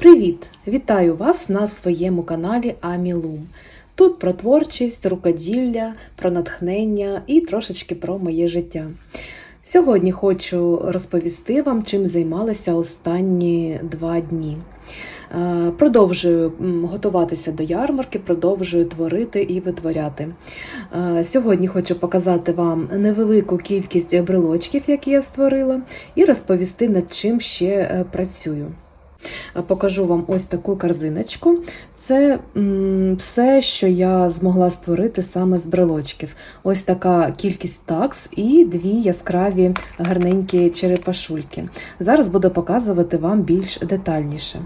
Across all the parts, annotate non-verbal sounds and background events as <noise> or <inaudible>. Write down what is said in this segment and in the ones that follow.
Привіт! Вітаю вас на своєму каналі Амілум. Тут про творчість, рукоділля, про натхнення і трошечки про моє життя. Сьогодні хочу розповісти вам, чим займалася останні два дні. Е, Продовжую готуватися до ярмарки, продовжую творити і витворяти. Е, Сьогодні хочу показати вам невелику кількість брелочків, які я створила, і розповісти, над чим ще е, працюю. Е, Покажу вам ось таку корзиночку. Це все, що я змогла створити саме з брелочків. Ось така кількість такс і дві яскраві гарненькі черепашульки. Зараз буду показувати вам більш детальніше.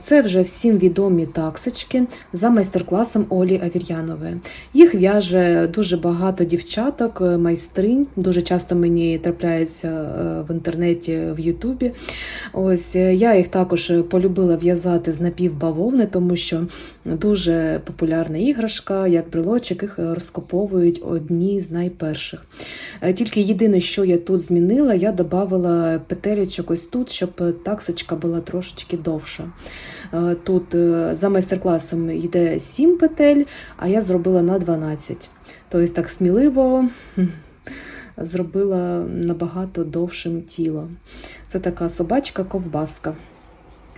Це вже всім відомі таксочки за майстер-класом Олі Авір'янової. Їх в'яже дуже багато дівчаток, е, майстринь. Дуже часто мені трапляється е, в інтернеті, в Ютубі. Ось е, я їх також полюбила в'язати з напівбавовни, тому що дуже популярна іграшка, як брелочок, їх розкоповують одні з найперших. Е, Тільки єдине, що я тут змінила, я додавала петелечок ось тут, щоб таксочка була трошечки довша. Е, Тут е, за майстер-класом йде 7 петель, а я зробила на 12. Тобто так сміливо зробила набагато довшим тіло. Це така собачка-ковбаска.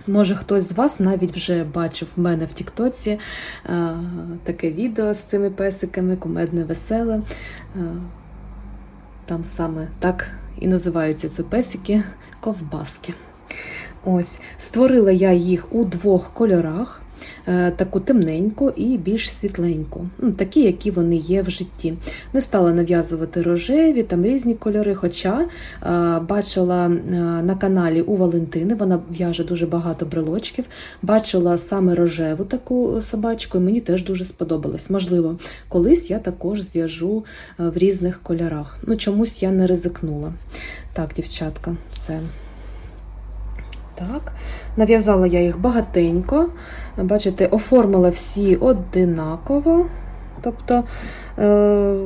Може, хтось з вас навіть вже бачив в мене в Тіктоці е, таке відео з цими песиками, кумедне, веселе. Е, Там саме так і називаються ці песики ковбаски. Ось, створила я їх у двох кольорах. Е, Таку темненьку і більш світленьку, ну, такі, які вони є в житті. Не стала нав'язувати рожеві, там різні кольори. Хоча е, бачила е, на каналі у Валентини, вона в'яже дуже багато брелочків. Бачила саме рожеву таку собачку, і мені теж дуже сподобалось. Можливо, колись я також зв'яжу в різних кольорах. Ну, чомусь я не ризикнула. Так, дівчатка, це. Так, нав'язала я їх багатенько. Бачите, оформила всі одинаково. Тобто е,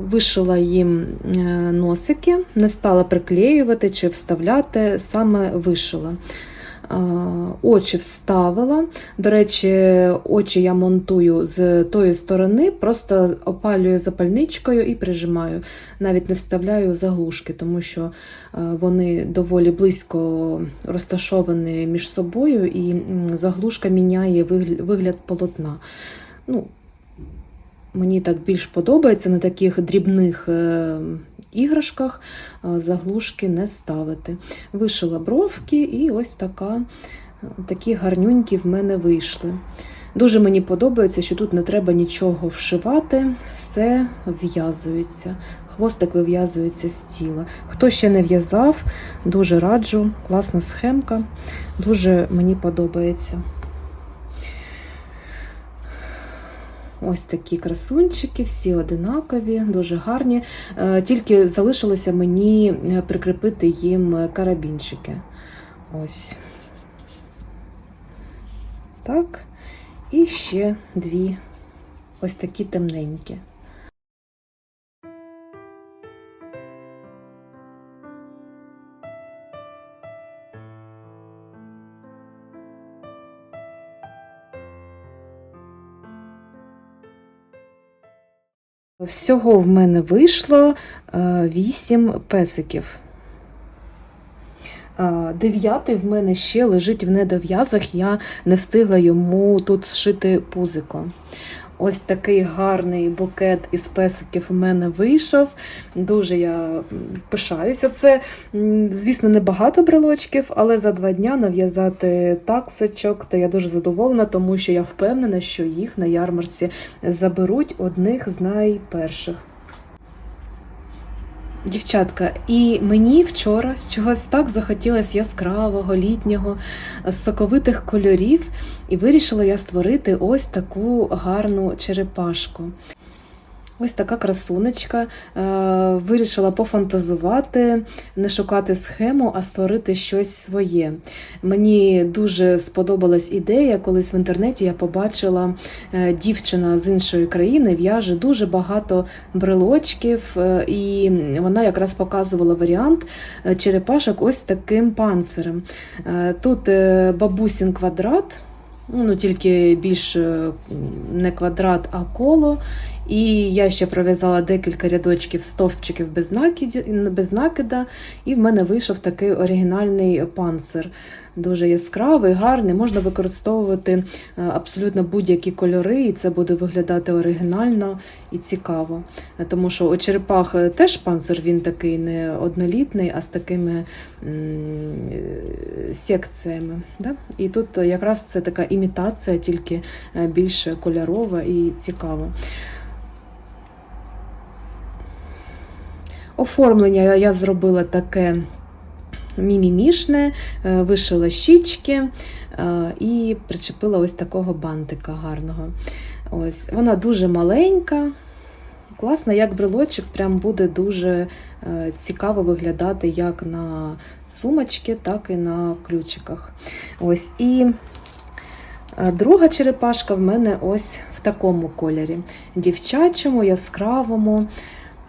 вишила їм е, носики, не стала приклеювати чи вставляти, саме вишила. Е, Очі вставила. До речі, очі я монтую з тої сторони, просто опалюю запальничкою і прижимаю. Навіть не вставляю заглушки, тому що е, вони доволі близько розташовані між собою, і заглушка міняє вигляд полотна. Ну, Мені так більш подобається на таких дрібних е, іграшках е, заглушки не ставити. Вишила бровки, і ось така, такі гарнюнькі в мене вийшли. Дуже мені подобається, що тут не треба нічого вшивати, все в'язується. Хвостик вив'язується з тіла. Хто ще не в'язав, дуже раджу. Класна схемка, дуже мені подобається. Ось такі красунчики, всі одинакові, дуже гарні. Е, Тільки залишилося мені е, прикріпити їм карабінчики. Ось. Так. І ще дві ось такі темненькі. Всього в мене вийшло 8 песиків. Е, Дев'ятий в мене ще лежить в недов'язах, я не встигла йому тут зшити пузико. Ось такий гарний букет із песиків у мене вийшов. Дуже я пишаюся. Це, звісно, не багато брелочків, але за два дня нав'язати таксочок, то я дуже задоволена, тому що я впевнена, що їх на ярмарці заберуть одних з найперших. Дівчатка, і мені вчора чогось так захотілося яскравого, літнього, соковитих кольорів, і вирішила я створити ось таку гарну черепашку. Ось така красунечка. Е, Вирішила пофантазувати, не шукати схему, а створити щось своє. Мені дуже сподобалась ідея. Колись в інтернеті я побачила е, дівчина з іншої країни в'яже дуже багато брелочків, е, і вона якраз показувала варіант черепашок ось таким панцирем. Тут бабусін квадрат. Ну, тільки більш е, не квадрат, а коло. І я ще пров'язала декілька рядочків стовпчиків без, накиді, без накида, і в мене вийшов такий оригінальний панцир. Дуже яскравий, гарний. Можна використовувати е, абсолютно будь-які кольори, і це буде виглядати оригінально і цікаво. Е, Тому що у черепах е, теж панцир він такий не однолітний, а з такими секціями. Да? І тут якраз це така імітація, тільки більш кольорова і цікава. Оформлення я зробила таке мімімішне, е, вишила щічки е, і причепила ось такого бантика гарного. Ось, Вона дуже маленька, класна, як брелочок, прям буде дуже е, цікаво виглядати як на сумочки, так і на ключиках. Ось, і друга черепашка в мене ось в такому кольорі: дівчачому, яскравому,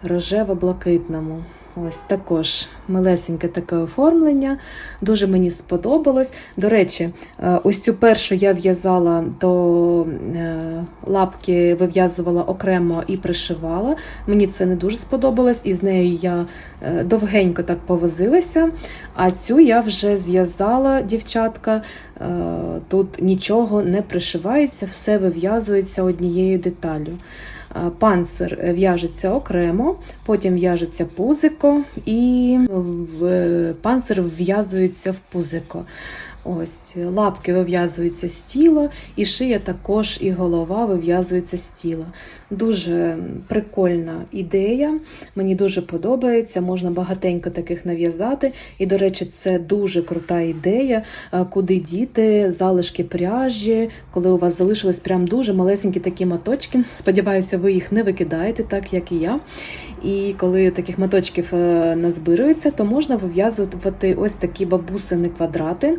рожево-блакитному. Ось також милесеньке таке оформлення. Дуже мені сподобалось. До речі, е, ось цю першу я в'язала до е, лапки, вив'язувала окремо і пришивала. Мені це не дуже сподобалось, і з нею я е, довгенько так повозилася. А цю я вже зв'язала, дівчатка. Тут нічого не пришивається, все вив'язується однією деталлю. Е, Панцир в'яжеться окремо, потім в'яжеться пузико, і панцир вв'язується в пузико. Ось лапки вив'язуються з тіла, і шия також, і голова вив'язується з тіла. Дуже прикольна ідея, мені дуже подобається. Можна багатенько таких нав'язати. І, до речі, це дуже крута ідея, е, куди діти, залишки пряжі, коли у вас залишились прям дуже малесенькі такі моточки. Сподіваюся, ви їх не викидаєте, так як і я. І коли таких моточків е, назбирується, то можна вив'язувати ось такі бабусини квадрати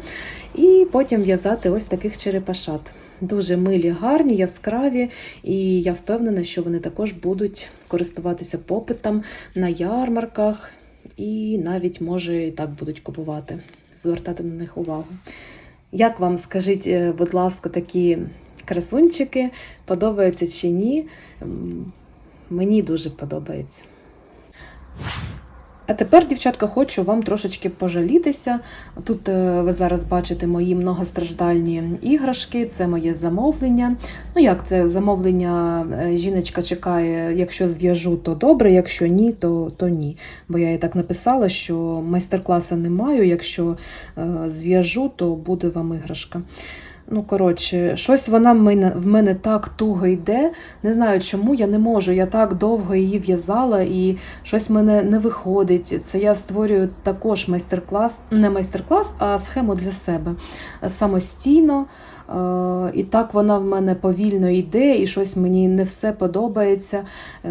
і потім в'язати ось таких черепашат. Дуже милі, гарні, яскраві, і я впевнена, що вони також будуть користуватися попитом на ярмарках, і навіть, може, і так будуть купувати, звертати на них увагу. Як вам скажіть, е, будь ласка, такі красунчики, подобаються чи ні? Мені дуже подобається. А тепер, дівчатка, хочу вам трошечки пожалітися. Тут е, ви зараз бачите мої многостраждальні іграшки, це моє замовлення. Ну, як це замовлення е, жіночка чекає, якщо зв'яжу, то добре, якщо ні, то, то ні. Бо я їй так написала, що майстер-класу не маю, якщо е, зв'яжу, то буде вам іграшка. Ну, коротше, щось вона в мене, в мене так туго йде. Не знаю, чому я не можу. Я так довго її в'язала, і щось в мене не виходить. Це я створюю також майстер-клас, не майстер-клас, а схему для себе самостійно. Е, І так вона в мене повільно йде, і щось мені не все подобається. Е,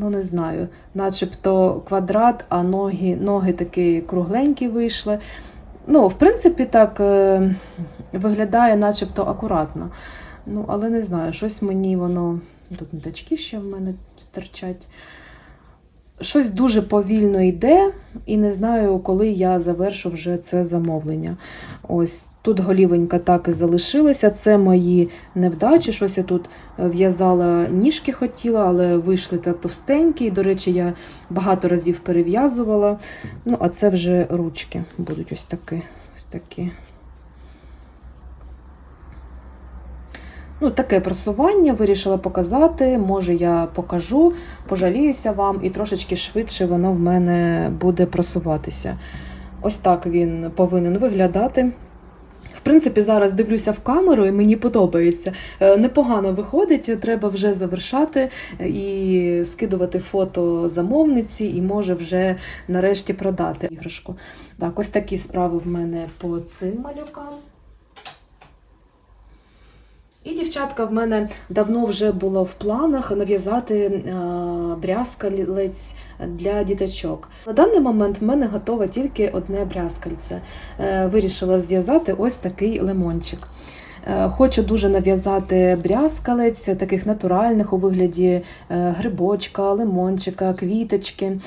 Ну, не знаю, начебто квадрат, а ноги, ноги такі кругленькі вийшли. Ну, в принципі, так е, виглядає начебто акуратно. Ну, але не знаю, щось мені воно. Тут ниточки ще в мене стирчать. Щось дуже повільно йде, і не знаю, коли я завершу вже це замовлення. Ось тут голівенька так і залишилася. Це мої невдачі. Щось я тут в'язала ніжки хотіла, але вийшли та товстенькі. До речі, я багато разів перев'язувала. Ну, а це вже ручки будуть ось такі. Ось такі. Ну, таке просування вирішила показати. Може, я покажу, пожаліюся вам, і трошечки швидше воно в мене буде просуватися. Ось так він повинен виглядати. В принципі, зараз дивлюся в камеру і мені подобається. Е, Непогано виходить, треба вже завершати і скидувати фото замовниці, і може вже нарешті продати іграшку. Так, ось такі справи в мене по цим малюкам. І дівчатка в мене давно вже було в планах нав'язати е, брязкалець для діточок. На даний момент в мене готове тільки одне брязкальце. Е, Вирішила зв'язати ось такий лимончик. Е, Хочу дуже нав'язати брязкалець, таких натуральних у вигляді грибочка, лимончика, квіточки,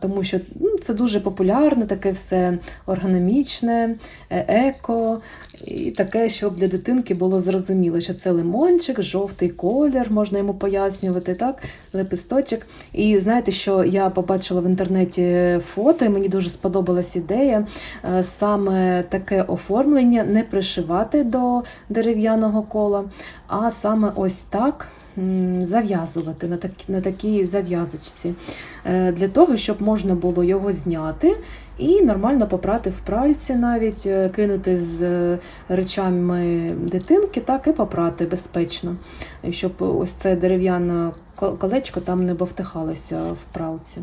тому що це дуже популярне, таке все органомічне, е, еко, і таке, щоб для дитинки було зрозуміло, що це лимончик, жовтий колір, можна йому пояснювати, так, лепесточок. І знаєте, що я побачила в інтернеті фото, і мені дуже сподобалась ідея е, саме таке оформлення не пришивати до дерев'яного кола, а саме ось так. Зав'язувати на так, на такій зав'язочці Е, для того, щоб можна було його зняти і нормально попрати в пральці, навіть е, кинути з е, речами дитинки, так і попрати безпечно, щоб ось це дерев'яне колечко там не бовтихалося в пралці.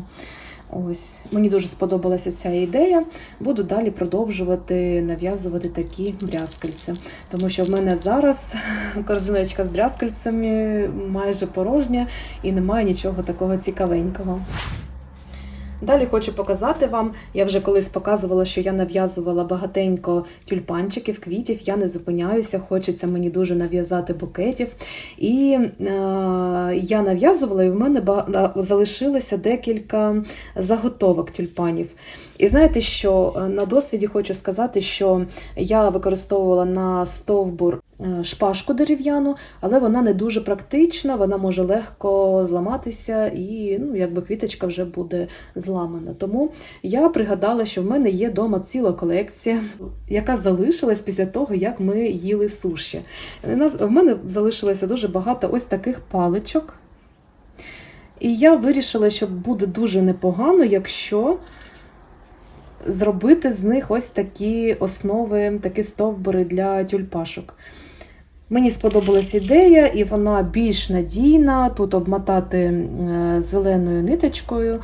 Ось мені дуже сподобалася ця ідея. Буду далі продовжувати нав'язувати такі брязкальця, тому що в мене зараз <laughs> корзиночка з брязкальцями майже порожня і немає нічого такого цікавенького. Далі хочу показати вам. Я вже колись показувала, що я нав'язувала багатенько тюльпанчиків, квітів. Я не зупиняюся, хочеться мені дуже нав'язати букетів. І е, я нав'язувала, і в мене залишилося декілька заготовок тюльпанів. І знаєте, що Е, на досвіді хочу сказати, що я використовувала на стовбур шпажку дерев'яну, але вона не дуже практична, вона може легко зламатися, і ну, якби квіточка вже буде зламана. Тому я пригадала, що в мене є вдома ціла колекція, яка залишилась після того, як ми їли суші. В мене залишилося дуже багато ось таких паличок. І я вирішила, що буде дуже непогано, якщо зробити з них ось такі основи, такі стовбури для тюльпашок. Мені сподобалась ідея, і вона більш надійна. Тут обмотати е, зеленою ниточкою,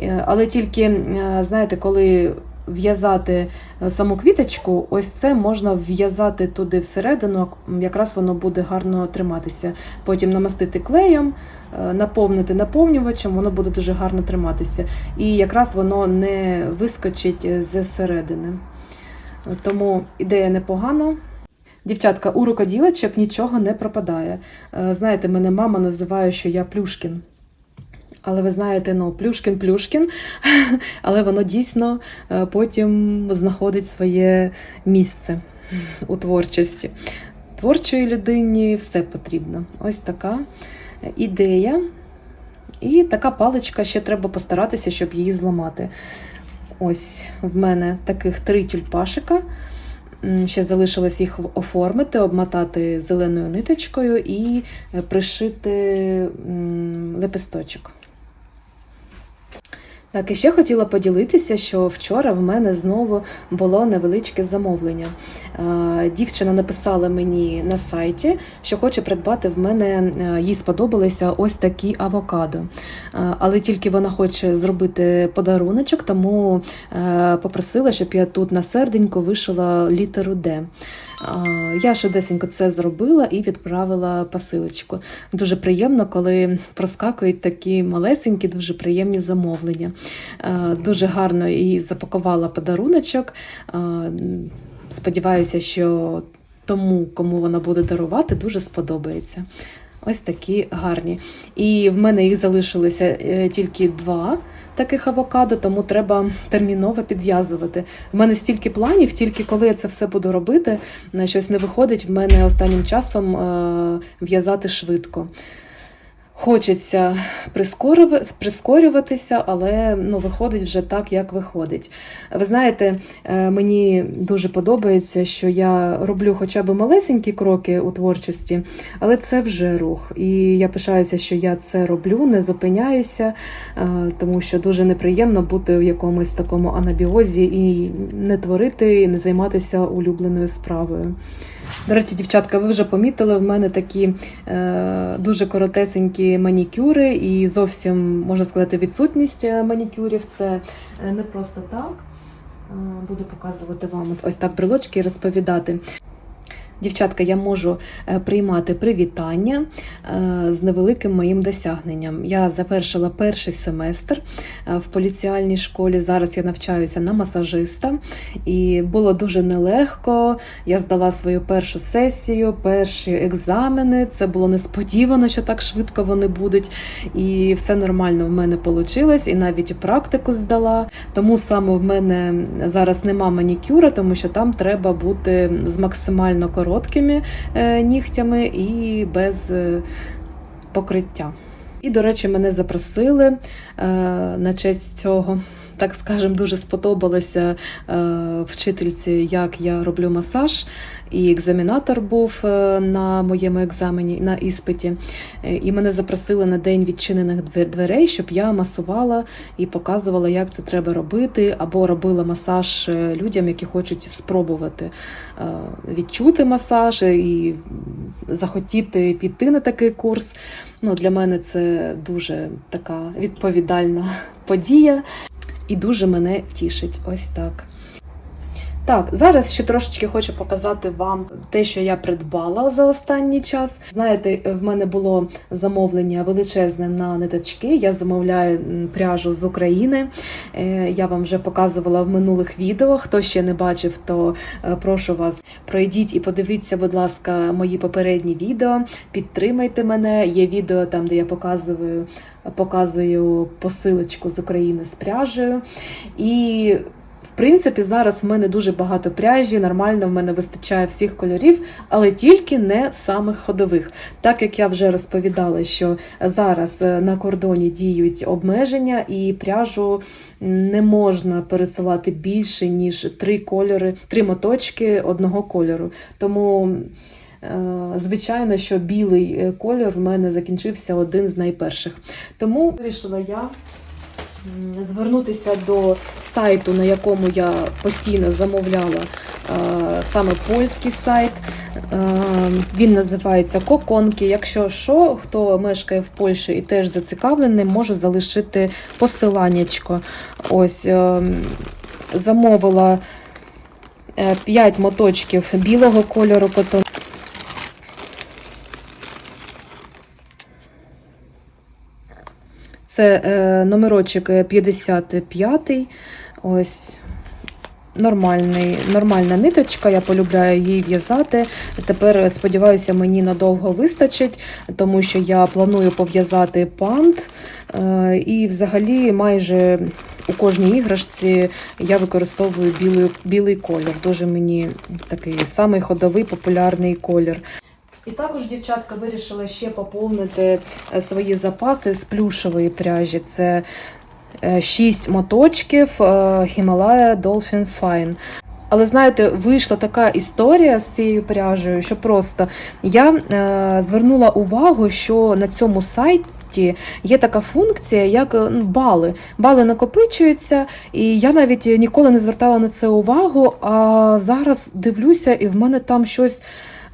Е, але тільки, е, знаєте, коли в'язати саму квіточку, ось це можна в'язати туди всередину, якраз воно буде гарно триматися. Потім намастити клеєм, наповнити наповнювачем, воно буде дуже гарно триматися. І якраз воно не вискочить з середини. Тому ідея непогана. Дівчатка, у рукоділочок нічого не пропадає. Е, Знаєте, мене мама називає, що я Плюшкін. Але ви знаєте, ну, Плюшкін Плюшкін, <laughs> але воно дійсно е, потім знаходить своє місце у творчості. Творчої людині все потрібно. Ось така ідея. І така паличка ще треба постаратися, щоб її зламати. Ось в мене таких три тюльпашика. Ще залишилось їх оформити, обмотати зеленою ниточкою і е, пришити лепесточок. Так, і ще хотіла поділитися, що вчора в мене знову було невеличке замовлення. Е, Дівчина написала мені на сайті, що хоче придбати в мене, е, їй сподобалися ось такі авокадо. Е, Але тільки вона хоче зробити подаруночок, тому попросила, щоб я тут на серденько вишила літеру Д. Я швидесенько це зробила і відправила посилочку. Дуже приємно, коли проскакують такі малесенькі, дуже приємні замовлення. Дуже гарно і запакувала подаруночок. Сподіваюся, що тому, кому вона буде дарувати, дуже сподобається. Ось такі гарні. І в мене їх залишилося е, тільки два таких авокадо, тому треба терміново підв'язувати. В мене стільки планів, тільки коли я це все буду робити, на щось не виходить в мене останнім часом е, в'язати швидко. Хочеться прискорюватися, але ну, виходить вже так, як виходить. Ви знаєте, е, мені дуже подобається, що я роблю хоча б малесенькі кроки у творчості, але це вже рух. І я пишаюся, що я це роблю, не зупиняюся, е, тому що дуже неприємно бути в якомусь такому анабіозі і не творити, і не займатися улюбленою справою. До речі, дівчатка, ви вже помітили, в мене такі е, дуже коротесенькі манікюри, і зовсім можна сказати, відсутність е, манікюрів. Це е, не просто так. Е, буду показувати вам ось так брелочки і розповідати. Дівчатка, я можу е, приймати привітання е, з невеликим моїм досягненням. Я завершила перший семестр е, в поліціальній школі. Зараз я навчаюся на масажиста, і було дуже нелегко. Я здала свою першу сесію, перші екзамени. Це було несподівано, що так швидко вони будуть. І все нормально в мене вийшло, і навіть практику здала. Тому саме в мене зараз нема манікюра, тому що там треба бути з максимально короткими е, нігтями і без е, покриття. І, до речі, мене запросили е, на честь цього. Так скажем, дуже сподобалося вчительці, як я роблю масаж. І екзамінатор був е, на моєму екзамені на іспиті. Е, І мене запросили на день відчинених дверей, щоб я масувала і показувала, як це треба робити, або робила масаж е, людям, які хочуть спробувати відчути масаж і захотіти піти на такий курс. Ну, для мене це дуже така відповідальна <laughs> подія і дуже мене тішить. Ось так. Так, зараз ще трошечки хочу показати вам те, що я придбала за останній час. Знаєте, в мене було замовлення величезне на ниточки. Я замовляю пряжу з України. Е, Я вам вже показувала в минулих відео. Хто ще не бачив, то е, прошу вас пройдіть і подивіться, будь ласка, мої попередні відео. Підтримайте мене. Є відео там, де я показую, показую посилочку з України з пряжею. І принципі, зараз в мене дуже багато пряжі, нормально в мене вистачає всіх кольорів, але тільки не самих ходових. Так як я вже розповідала, що зараз е, на кордоні діють обмеження, і пряжу не можна пересилати більше, ніж три кольори, три моточки одного кольору. Тому. е, Звичайно, що білий е, колір в мене закінчився один з найперших. Тому вирішила я звернутися до сайту, на якому я постійно замовляла е, саме польський сайт. Е, Він називається Коконки. Якщо що, хто мешкає в Польщі і теж зацікавлений, може залишити посиланнячко. Ось е, замовила 5 моточків білого кольору Це е, номерочок е, 55. Ось нормальний, нормальна ниточка. Я полюбляю її в'язати. Тепер е, сподіваюся, мені надовго вистачить, тому що я планую пов'язати пант. Е, і взагалі майже у кожній іграшці я використовую білий, білий колір. Дуже мені такий самий ходовий популярний колір. І також дівчатка вирішила ще поповнити е, свої запаси з плюшової пряжі. Це 6 моточків е, Himalaya Dolphin Fine. Але знаєте, вийшла така історія з цією пряжею, що просто я е, звернула увагу, що на цьому сайті є така функція, як е, ну, бали. Бали накопичуються, і я навіть ніколи не звертала на це увагу. А зараз дивлюся, і в мене там щось.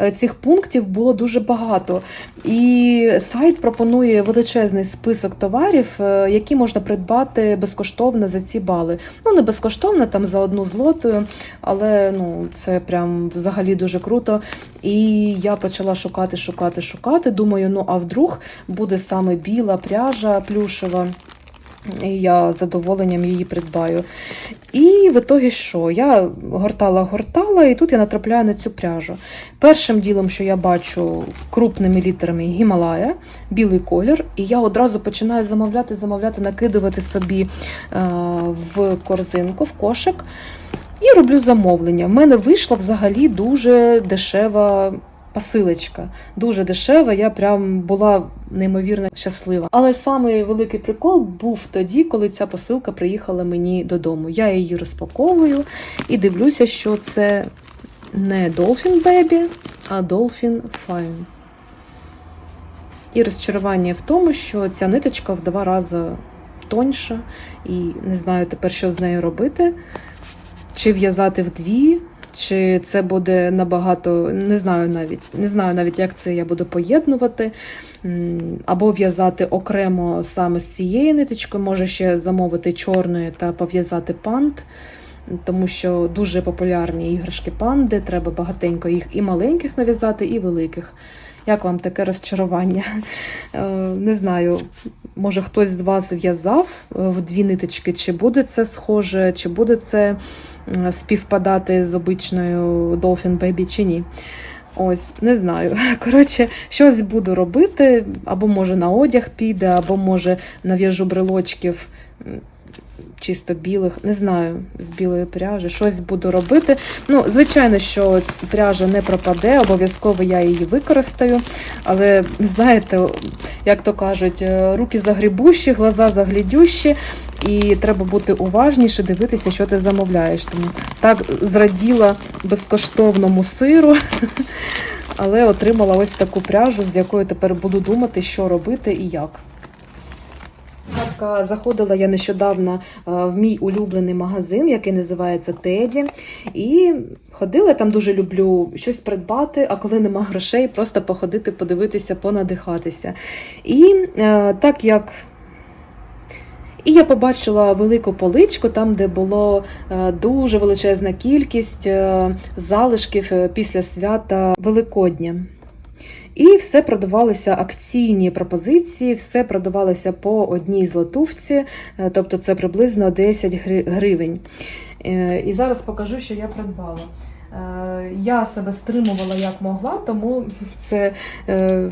Е, Цих пунктів було дуже багато, і сайт пропонує величезний список товарів, е, які можна придбати безкоштовно за ці бали. Ну не безкоштовно, там за одну злотою, але ну це прям взагалі дуже круто. І я почала шукати, шукати, шукати. Думаю, ну а вдруг буде саме біла пряжа плюшева. І я задоволенням її придбаю. І в ітогі що? Я гортала-гортала, і тут я натрапляю на цю пряжу. Першим ділом, що я бачу крупними літерами Гімалая, білий колір, і я одразу починаю замовляти, замовляти, накидувати собі е, в корзинку, в кошик. І роблю замовлення. В мене вийшла взагалі дуже дешева посилочка. Дуже дешева, я прям була неймовірно щаслива. Але самий великий прикол був тоді, коли ця посилка приїхала мені додому. Я її розпаковую і дивлюся, що це не Dolphin Baby, а Dolphin Fine. І розчарування в тому, що ця ниточка в два рази тоньша, і не знаю тепер, що з нею робити. Чи в'язати вдві, чи це буде набагато, не знаю навіть, не знаю навіть, як це я буду поєднувати. Або в'язати окремо саме з цією ниточкою, може ще замовити чорної та пов'язати пант. тому що дуже популярні іграшки панди, треба багатенько їх і маленьких нав'язати, і великих. Як вам таке розчарування? Е, Не знаю, може хтось з вас в'язав е, в дві ниточки, чи буде це схоже, чи буде це співпадати з обичною Dolphin Baby чи ні. Ось, не знаю. <laughs> Коротше, щось буду робити, або може на одяг піде, або може нав'яжу брелочків чисто білих, не знаю, з білої пряжі, щось буду робити. Ну, звичайно, що пряжа не пропаде, обов'язково я її використаю. Але знаєте, як то кажуть, е, руки загрібущі, глаза заглядющі, і треба бути уважніше, дивитися, що ти замовляєш. Тому так зраділа безкоштовному сиру, <laughs> але отримала ось таку пряжу, з якою тепер буду думати, що робити і як. Заходила я нещодавно е, в мій улюблений магазин, який називається Теді. І ходила там дуже люблю щось придбати, а коли нема грошей, просто походити, подивитися, понадихатися. І е, так як. І я побачила велику поличку, там, де було е, дуже величезна кількість залишків після свята Великодня. І все продавалися акційні пропозиції, все продавалося по одній злотувці, е, тобто це приблизно 10 гривень. Е, І зараз покажу, що я придбала. Е, Я себе стримувала як могла, тому це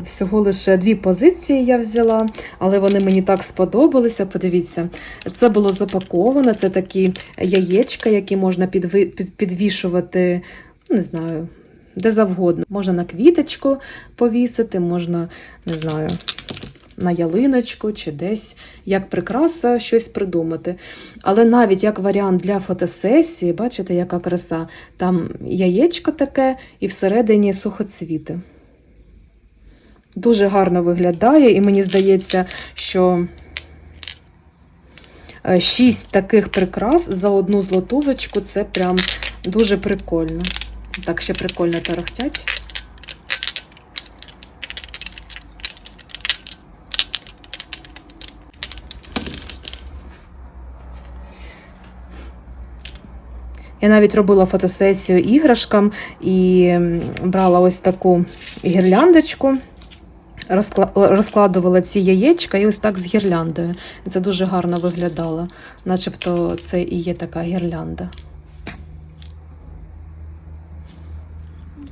всього лише дві позиції я взяла, але вони мені так сподобалися. Подивіться, це було запаковано. Це такі яєчка, які можна підвішувати, не знаю, де завгодно. Можна на квіточку повісити, можна, не знаю, на ялиночку чи десь як прикраса щось придумати. Але навіть як варіант для фотосесії, бачите, яка краса, там яєчко таке і всередині сухоцвіти. Дуже гарно виглядає, і мені здається, що е, шість таких прикрас за одну злотувочку це прям дуже прикольно. Так ще прикольно тарахтять. Я навіть робила фотосесію іграшкам і брала ось таку гірляндочку, розкладувала ці яєчка і ось так з гірляндою. Це дуже гарно виглядало, начебто це і є така гірлянда.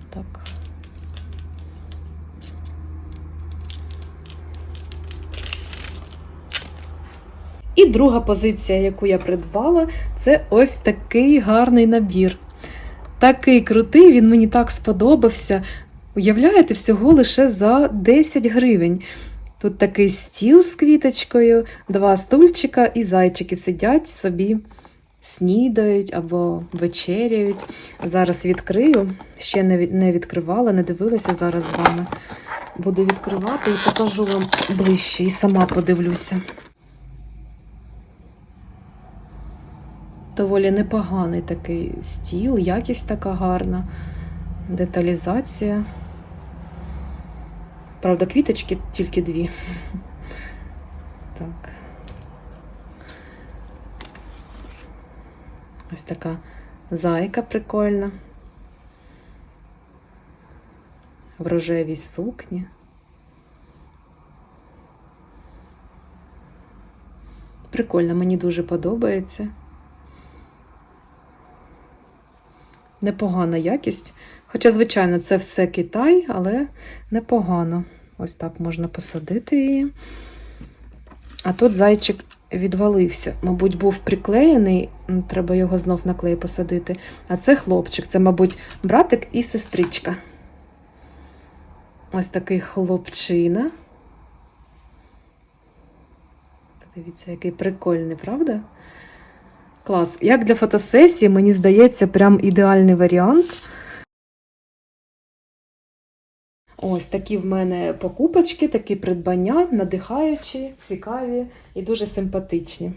Так. І друга позиція, яку я придбала, це ось такий гарний набір. Такий крутий, він мені так сподобався. Уявляєте, всього лише за 10 гривень. Тут такий стіл з квіточкою, два стульчика і зайчики сидять собі, снідають або вечеряють. Зараз відкрию, ще не відкривала, не дивилася зараз з вами. Буду відкривати і покажу вам ближче, і сама подивлюся. Доволі непоганий такий стіл, якість така гарна, деталізація. Правда, квіточки тільки дві. <laughs> Так. Ось така зайка прикольна. В рожевій сукні. Прикольно, мені дуже подобається. Непогана якість. Хоча, звичайно, це все Китай, але непогано. Ось так можна посадити її. А тут зайчик відвалився. Мабуть, був приклеєний, треба його знов на клей посадити. А це хлопчик, це, мабуть, братик і сестричка. Ось такий хлопчина. Подивіться, який прикольний, правда? Клас. Як для фотосесії, мені здається, прям ідеальний варіант. Ось такі в мене покупочки, такі придбання, надихаючі, цікаві і дуже симпатичні.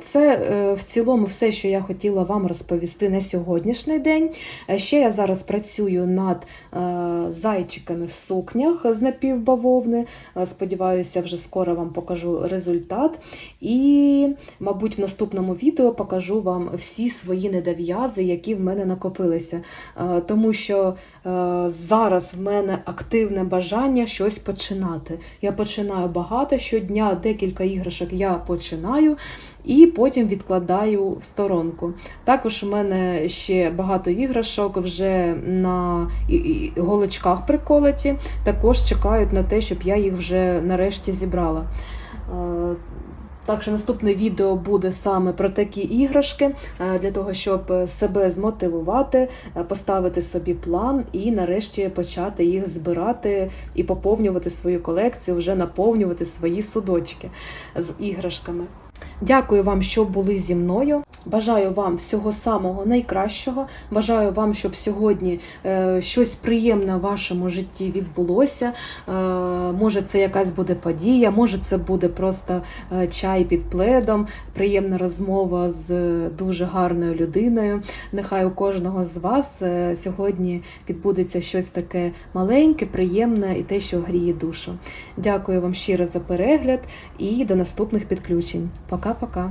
Це е, в цілому все, що я хотіла вам розповісти на сьогоднішній день. Е, Ще я зараз працюю над е, зайчиками в сукнях з напівбавовни. Сподіваюся, вже скоро вам покажу результат. І, мабуть, в наступному відео покажу вам всі свої недов'язи, які в мене накопилися. Тому що зараз в мене активне бажання щось починати. Я починаю багато щодня, декілька іграшок я починаю і потім відкладаю в сторонку. Також у мене ще багато іграшок вже на голочках приколоті, також чекають на те, щоб я їх вже нарешті зібрала. Е, Так що наступне відео буде саме про такі іграшки, е, для того, щоб себе змотивувати, е, поставити собі план і нарешті почати їх збирати і поповнювати свою колекцію, вже наповнювати свої судочки з іграшками. Дякую вам, що були зі мною. Бажаю вам всього самого найкращого. Бажаю вам, щоб сьогодні е, щось приємне в вашому житті відбулося. Е, може, це якась буде подія, може, це буде просто е, чай під пледом, приємна розмова з дуже гарною людиною. Нехай у кожного з вас сьогодні відбудеться щось таке маленьке, приємне і те, що гріє душу. Дякую вам щиро за перегляд і до наступних підключень. Пока-пока.